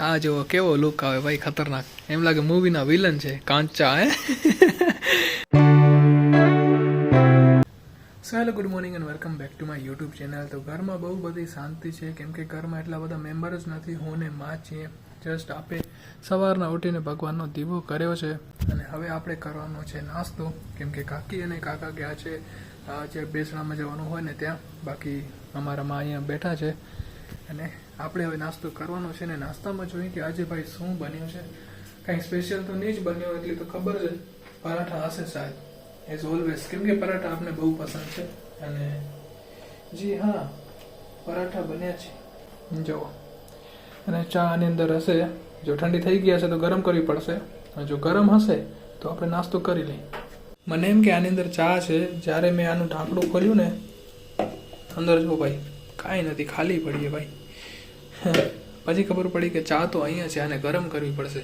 આ જો કેવો લુક આવે ભાઈ, ખતરનાક. એમ લાગે મૂવીના વિલન છે, કાંચા, હે? So hello good morning and welcome back to my YouTube channel તો ઘરમાં બહુ બધી શાંતિ છે, કેમ કે ઘરમાં એટલા બધા મેમ્બર જ નથી, હું ને માં છીએ. જસ્ટ આપે સવારના ઉઠીને ભગવાનનો દીવો કર્યો છે અને હવે આપણે કરવાનો છે નાસ્તો. કેમ કે કાકી અને કાકા ગયા છે જે બેસણામાં જવાનું હોય ને ત્યાં. બાકી અમારા માં અહીંયા બેઠા છે અને આપણે હવે નાસ્તો કરવાનો છે ને નાસ્તામાં જોઈએ કે આજે ભાઈ શું બન્યું છે. કાંઈ સ્પેશિયલ તો નહીં જ બન્યું એટલી તો ખબર છે પરાઠા હશે સાહેબ એઝ ઓલવેઝ કેમ કે પરાઠા આપને બહુ પસંદ છે. અને જી હા, પરાઠા બન્યા છે. જુઓ અને ચા આની અંદર હશે. જો ઠંડી થઈ ગયા છે તો ગરમ કરવી પડશે. અને જો ગરમ હશે તો આપણે નાસ્તો કરી લઈએ. મને એમ કે આની અંદર ચા છે. જ્યારે મેં આનું ઢાંકણું ખોલ્યું ને, અંદર જો ભાઈ, કાંઈ નથી, ખાલી પડીએ ભાઈ. પછી ખબર પડી કે ચા તો અહીંયા છે આને ગરમ કરવી પડશે.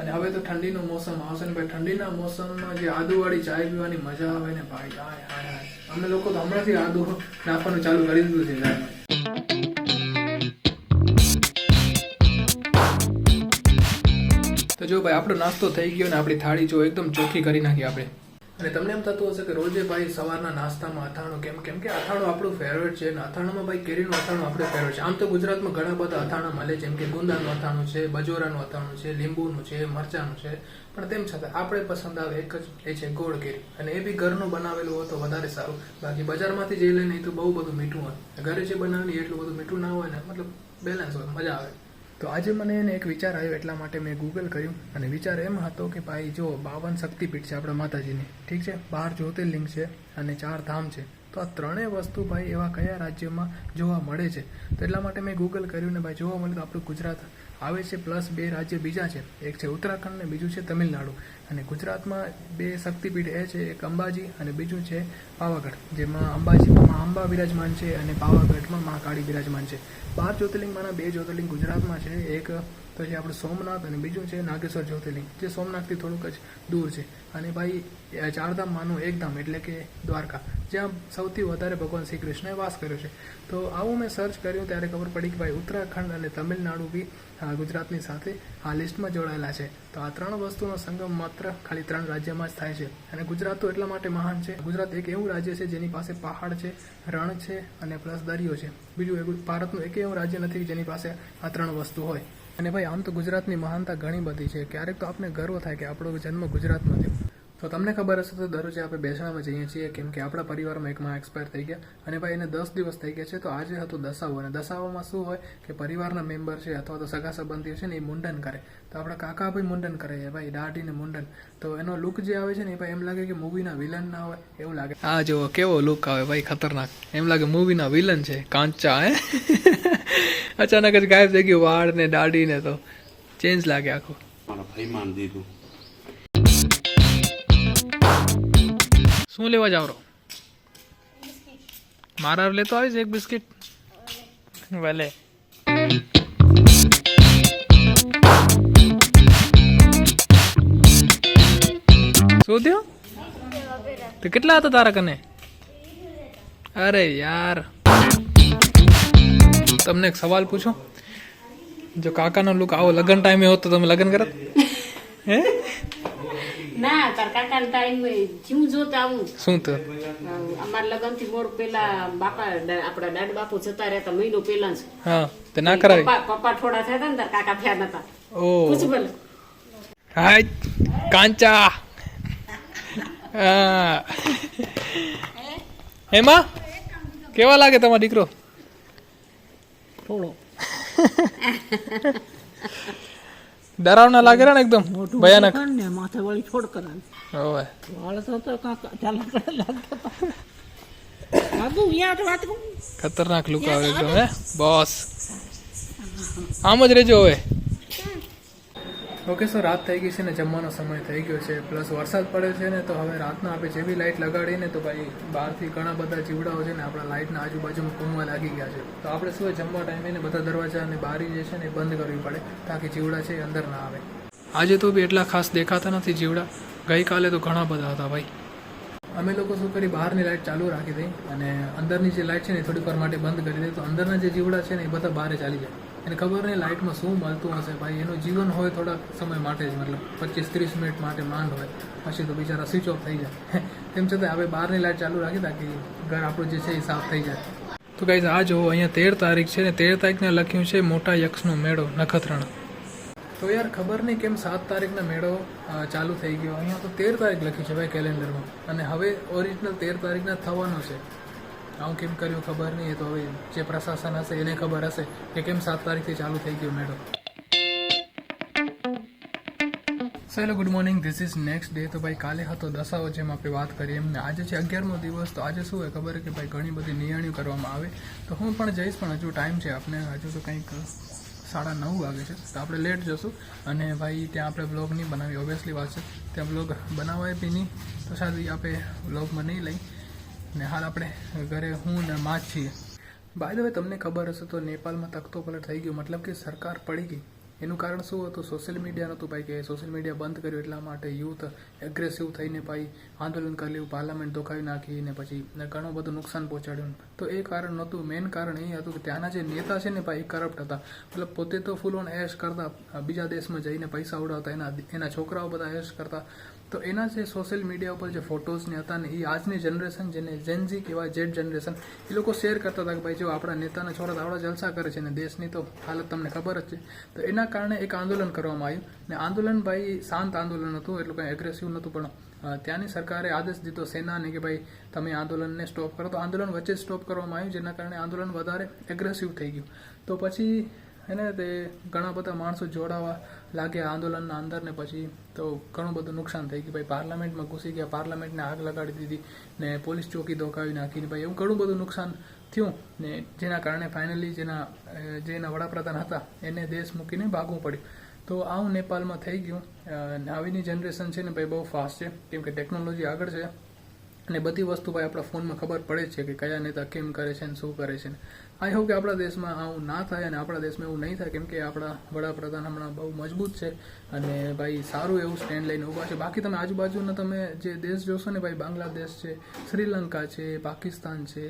અને હવે તો ઠંડીનો મોસમ આવશે ને ભાઈ, ઠંડીના મોસમમાં જે આદુવાળી ચાય પીવાની મજા આવે ને ભાઈ, હાય હાય હાય. અમે લોકો તો હમણાંથી આદુ નાખવાનું ચાલુ કરી દીધું છે તો જો ભાઈ, આપણો નાસ્તો થઈ ગયો ને આપણી થાળી જો એકદમ ચોખ્ખી કરી નાખી આપણે. અને તમને એમ થતું હશે કે રોજે ભાઈ સવારના નાસ્તામાં અથાણું કેમ? કેમ કે અથાણું આપણું ફેવરેટ છે અને અથાણામાં ભાઈ કેરીનું અથાણું આપણું ફેવરેટ છે. આમ તો ગુજરાતમાં ઘણા બધા અથાણા મળે, જેમ કે ગુંદાનું અથાણું છે, બજોરાનું અથાણું છે, લીંબુનું છે, મરચાનું છે. પણ તેમ છતાં આપણે પસંદ આવે એક જ એ છે ગોળ કેરી. અને એ બી ઘરનું બનાવેલું હોય તો વધારે સારું. બાકી બજારમાંથી જે લઈને એ તો બહુ બધું મીઠું હોય. ઘરે જે બનાવેલી એટલું બધું મીઠું ના હોય ને, મતલબ બેલેન્સ હોય, મજા આવે. તો આજે મને એને એક વિચાર આવ્યો એટલા માટે મેં ગૂગલ કર્યું અને વિચાર એમ હતો કે ભાઈ જો બાવન શક્તિપીઠ છે આપણા માતાજીની, ઠીક છે? બાર જ્યોતિર્લિંગ છે અને ચાર ધામ છે. તો આ ત્રણેય વસ્તુ ભાઈ એવા કયા રાજ્યમાં જોવા મળે છે? તો એટલા માટે મેં ગૂગલ કર્યું ને ભાઈ જોવા મળે તો આપણું ગુજરાત આવે છે પ્લસ બે રાજ્ય બીજા છે. એક છે ઉત્તરાખંડ અને બીજું છે તમિલનાડુ. અને ગુજરાતમાં બે શક્તિપીઠ, એ છે એક અંબાજી અને બીજું છે પાવાગઢ, જેમાં અંબાજીમાં મા અંબા બિરાજમાન છે અને પાવાગઢમાં મહાકાળી બિરાજમાન છે. બાર જ્યોતિર્લિંગમાંના બે જ્યોતિર્લિંગ ગુજરાતમાં છે. એક તો જે આપણું સોમનાથ અને બીજું છે નાગેશ્વર જ્યોતિર્લિંગ, જે સોમનાથથી થોડુંક જ દૂર છે. અને ભાઈ ચારધામમાંનું એક ધામ એટલે કે દ્વારકા, જ્યાં સૌથી વધારે ભગવાન શ્રી કૃષ્ણએ વાસ કર્યો છે. તો આવું મેં સર્ચ કર્યું, ત્યારે ખબર પડી કે ભાઈ, ઉત્તરાખંડ અને તમિલનાડુ બી ગુજરાતની સાથે આ લિસ્ટમાં જોડાયેલા છે. તો આ ત્રણ વસ્તુનો સંગમ માત્ર ખાલી ત્રણ રાજ્યમાં જ થાય છે. અને ગુજરાત તો એટલા માટે મહાન છે. ગુજરાત એક એવું રાજ્ય છે જેની પાસે પહાડ છે, રણ છે અને પ્લસ દરિયો છે. બીજું એવું ભારતનું એક એવું રાજ્ય નથી જેની પાસે આ ત્રણ વસ્તુ હોય. અને ભાઈ, આમ તો ગુજરાતની મહાનતા ઘણી બધી છે. ક્યારેક તો આપણે ગર્વ થાય કે આપણો જન્મ ગુજરાતમાં થયો. તો તમને ખબર હશે તો દરરોજ આપણે બેસણામાં જઈએ છીએ કેમ કે આપણા પરિવારમાં એક માં એક્સપાયર થઈ ગયા અને ભાઈ એને દસ દિવસ થઈ ગયા છે તો આજે હતો દસાવો અને દસાવામાં શું હોય કે પરિવારના મેમ્બર છે અથવા તો સગા સંબંધીઓ છે ને એ મુંડન કરે. તો આપણા કાકા ભાઈ મુંડન કરે છે ભાઈ દાઢીને મુંડન. તો એનો લુક જે આવે છે ને એ ભાઈ એમ લાગે કે મૂવીના વિલન ના હોય એવું લાગે. આ જો કેવો લુક આવે ભાઈ ખતરનાક. એમ લાગે મૂવીના વિલન છે કાંચા હે? અચાનક જ ગાયબ થઈ ગયું વાળ ને દાઢી ને તો. ચેન્જ લાગે આખું. મારા ભાઈ માન દીધું. શું લેવા જાવ રો મારા લેતો આવીશ એક બિસ્કિટ ભલે શું થયું તો કેટલા હતા તારા કને અરે યાર તમને એક સવાલ પૂછો જો કાકાનો લુક આવો લગન ટાઈમે હોત તો તમે લગન કરત હે ના તાર કાકા ટાઈમ જીવ જોતા આવું. શું તો? અમારા લગનથી મોર પેલા બાપા આપડા દાદ બાપુ જતા રહેતા મહિનો પેલા જ. હા તે ના કરાવી? પપ્પા પપ્પા થોડા થયા હતા ને તાર કાકા થયા નતા. ઓ. પૂછ ભલે. હાય કાંચા. હા. હેમા કેવા લાગે તમારો દીકરો? થોડો. ડરાવના લાગે ને એકદમ? ભયાનક. ને માથે વાળી છોડ કરાવી. ઓય વાળ તો તો કાકા ચાલો લાગતા કરું. ખતરનાક લુક આવે એકદમ હે? બોસ. આમ જ રહેજો હવે. ઓકે સો રાત થઈ ગઈ છે ને, જમવાનો સમય થઈ ગયો છે. પ્લસ વરસાદ પડે છે ને, તો હવે રાતના આપણે જેવી લાઇટ લગાડીને તો ભાઈ બહારથી ઘણા બધા જીવડાઓ છે ને, આપણા લાઇટના આજુબાજુમાં ઘૂમવા લાગી ગયા છે. તો આપણે શું જમવા ટાઈમે ને બધા દરવાજા અને બારી જે છે ને બંધ કરવી પડે, તાકી જીવડા છે અંદર ના આવે. આજે તો બી એટલા ખાસ દેખાતા નથી જીવડા. ગઈકાલે તો ઘણા બધા હતા ભાઈ. અમે લોકો શું કરી, બહારની લાઇટ ચાલુ રાખી દઈ અને અંદરની જે લાઇટ છે ને થોડીક વાર માટે બંધ કરી દઈએ તો અંદરના જે જીવડા છે ને એ બધા બહાર ચાલી જાય. એને ખબર નહીં લાઇટમાં શું મળતું હશે? ભાઈ, એનું જીવન હોય થોડાક સમય માટે જ, મતલબ પચીસ ત્રીસ મિનિટ માટે માંડ હોય. પછી તો બિચારા સ્વિચ ઓફ થઈ જાય. તેમ છતાં હવે બહારની લાઇટ ચાલુ રાખી તાકી ઘર આપણું જે છે એ સાફ થઈ જાય. તો ગાઈઝ આ જુઓ અહીંયા તેર તારીખ છે ને, તેર તારીખને લખ્યું છે મોટા યક્ષનો મેળો, નખત્રાણા. તો યાર ખબર નહીં કેમ સાત તારીખનો મેળો ચાલુ થઈ ગયો. અહીંયા તો તેર તારીખ લખ્યું છે ભાઈ કેલેન્ડરમાં. અને હવે ઓરિજિનલ તેર તારીખના થવાનો છે. આવું કેમ કર્યું ખબર નહીં? એ તો હવે જે પ્રશાસન હશે એને ખબર હશે કે કેમ સાત તારીખથી ચાલુ થઈ ગયું મેળો. So hello good morning this is next day તો ભાઈ, કાલે હતો દશાઓ જેમ આપણે વાત કરીએ એમને આજે છે અગિયારમો દિવસ. તો આજે શું હોય ખબર કે ભાઈ, ઘણી બધી નિયાણીઓ કરવામાં આવે. તો હું પણ જઈશ, પણ હજુ ટાઈમ છે આપણે હજુ તો કંઈક સાડા નવ વાગે છે. તો આપણે લેટ જશું. અને ભાઈ, ત્યાં આપણે બ્લોગ નહીં બનાવી ઓબ્વિયસલી વાત છે. ત્યાં બ્લોગ બનાવાય બી નહીં. તો શાયદ આપણે બ્લોગમાં નહીં લઈ. ને હાલ આપણે ઘરે હું ને માં છીએ. બાય હવે તમને ખબર હશે તો નેપાળમાં તખતો પલટ થઈ ગયો. મતલબ કે સરકાર પડી ગઈ. એનું કારણ શું હતું? સોશિયલ મીડિયા નહોતું ભાઈ કે સોશિયલ મીડિયા બંધ કર્યું એટલા માટે યુથ એગ્રેસિવ થઈને ભાઈ આંદોલન કરી લેવું પાર્લામેન્ટ ધોકાવી નાખી ને પછી ઘણું બધું નુકસાન પહોંચાડ્યું. તો એ કારણ નહોતું. મેઇન કારણ એ હતું કે ત્યાંના જે નેતા છે ને ભાઈ કરપ્ટ હતા. મતલબ પોતે તો ફૂલ ઓન એશ કરતા. બીજા દેશમાં જઈને પૈસા ઉડાવતા, એના એના છોકરાઓ બધા એશ કરતા. તો એના જે સોશિયલ મીડિયા ઉપર જે ફોટોઝને હતા ને એ આજની જનરેશન જેને જેનઝી કહેવાય જેડ જનરેશન એ લોકો શેર કરતા હતા કે ભાઈ જો આપણા નેતાના છોરા આવડા જલસા કરે છે ને દેશની તો હાલત તમને ખબર જ છે. તો એના કારણે એક આંદોલન કરવામાં આવ્યું ને આંદોલન ભાઈ શાંત આંદોલન હતું, એટલું કંઈ એગ્રેસિવ નહોતું, પણ ત્યાંની સરકારે આદેશ દીધો સેનાને કે ભાઈ તમે આંદોલનને સ્ટોપ કરો. તો આંદોલન વચ્ચે સ્ટોપ કરવામાં આવ્યું, જેના કારણે આંદોલન વધારે એગ્રેસિવ થઈ ગયું. તો પછી એને તે ઘણા બધા માણસો જોડાવા લાગ્યા આંદોલનના અંદર ને પછી તો ઘણું બધું નુકસાન થઈ ગયું. ભાઈ, પાર્લામેન્ટમાં ઘૂસી ગયા, પાર્લામેન્ટને આગ લગાડી દીધી ને પોલીસ ચોકી ધોકાવી નાખીને ભાઈ, એવું ઘણું બધું નુકસાન થયું ને જેના કારણે ફાઇનલી જેના જે એના વડાપ્રધાન હતા, એને દેશ મૂકીને ભાગવું પડ્યું. તો આવું નેપાળમાં થઈ ગયું. ને આવીની જનરેશન છે ને ભાઈ, બહુ ફાસ્ટ છે. કેમ કે ટેકનોલોજી આગળ છે. અને બધી વસ્તુ ભાઈ આપણા ફોનમાં ખબર પડે છે કે કયા નેતા કેમ કરે છે ને શું કરે છે આઈ હોપ કે આપણા દેશમાં આવું ના થાય અને આપણા દેશમાં એવું નહીં થાય, કેમ કે આપણા વડાપ્રધાન હમણાં બહુ મજબૂત છે અને ભાઈ સારું એવું સ્ટેન્ડ લઈને ઊભા છે. બાકી તમે આજુબાજુના તમે જે દેશ જોશો ને ભાઈ, બાંગ્લાદેશ છે, શ્રીલંકા છે, પાકિસ્તાન છે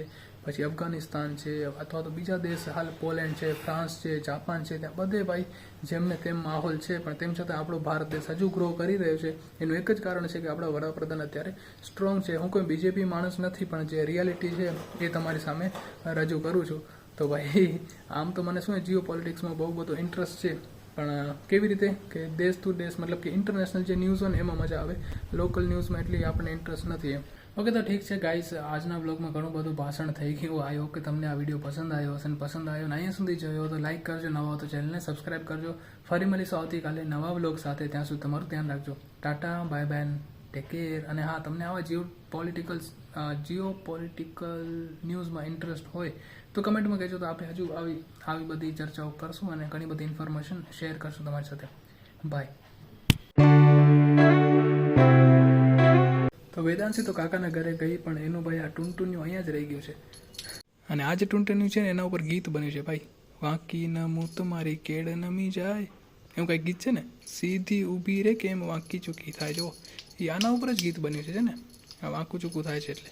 પછી અફઘાનિસ્તાન છે, અથવા તો બીજા દેશ, હાલ પોલેન્ડ છે, ફ્રાન્સ છે, જાપાન છે, ત્યાં બધે ભાઈ જેમને તેમ માહોલ છે, પણ તેમ છતાં આપણો ભારત દેશ હજુ ગ્રો કરી રહ્યો છે. એનું એક જ કારણ છે કે આપણા વડાપ્રધાન અત્યારે સ્ટ્રોંગ છે. હું કોઈ બીજેપી માણસ નથી, પણ જે રિયાલિટી છે એ તમારી સામે રજૂ કરું છું. તો ભાઈ, આમ તો મને શું જીઓ પોલિટિક્સમાં બહુ બધો ઇન્ટરેસ્ટ છે. પણ કેવી રીતે કે દેશ ટુ દેશ, મતલબ કે ઇન્ટરનેશનલ જે ન્યૂઝ હોય ને, એમાં મજા આવે. લોકલ ન્યૂઝમાં એટલી આપણને ઇન્ટરેસ્ટ નથી એમ. ઓકે તો ઠીક છે ગાઈસ આજના બ્લોગમાં ઘણું બધું ભાષણ થઈ ગયું. આઈ હોપ કે તમને આ વીડિયો પસંદ આવ્યો હશે અને પસંદ આવ્યો ને અહીંયા સુધી જોયો તો લાઈક કરજો, નવા હો તો ચેનલને સબસ્ક્રાઈબ કરજો. ફરી મળીશું આવતીકાલે નવા બ્લોગ સાથે. ત્યાં સુધી તમારું ધ્યાન રાખજો. Tata bye bye take care અને હા, તમને આવા જીઓ પોલિટિકલ જીઓ પોલિટિકલ ન્યૂઝમાં ઇન્ટરેસ્ટ હોય તો કમેન્ટમાં કહેજો તો આપણે હજુ આવી આવી બધી ચર્ચાઓ કરશું અને ઘણી બધી ઇન્ફોર્મેશન શેર કરશું તમારી સાથે. બાય તો વેદાંશી તો કાકાના ઘરે ગઈ, પણ એનું ભાઈ આ ટૂંટુન્યું અહીંયા જ રહી ગયું છે. અને આ જે ટૂંટુન્યું છે ને, એના ઉપર ગીત બન્યું છે ભાઈ. વાંકી ન મું તમારી કેડ નમી જાય. એવું કંઈક ગીત છે ને? સીધી ઊભી રે કેમ વાંકી ચૂકી થાય? જો એ આના ઉપર જ ગીત બન્યું છે ને? આ વાંકું ચૂકું થાય છે એટલે.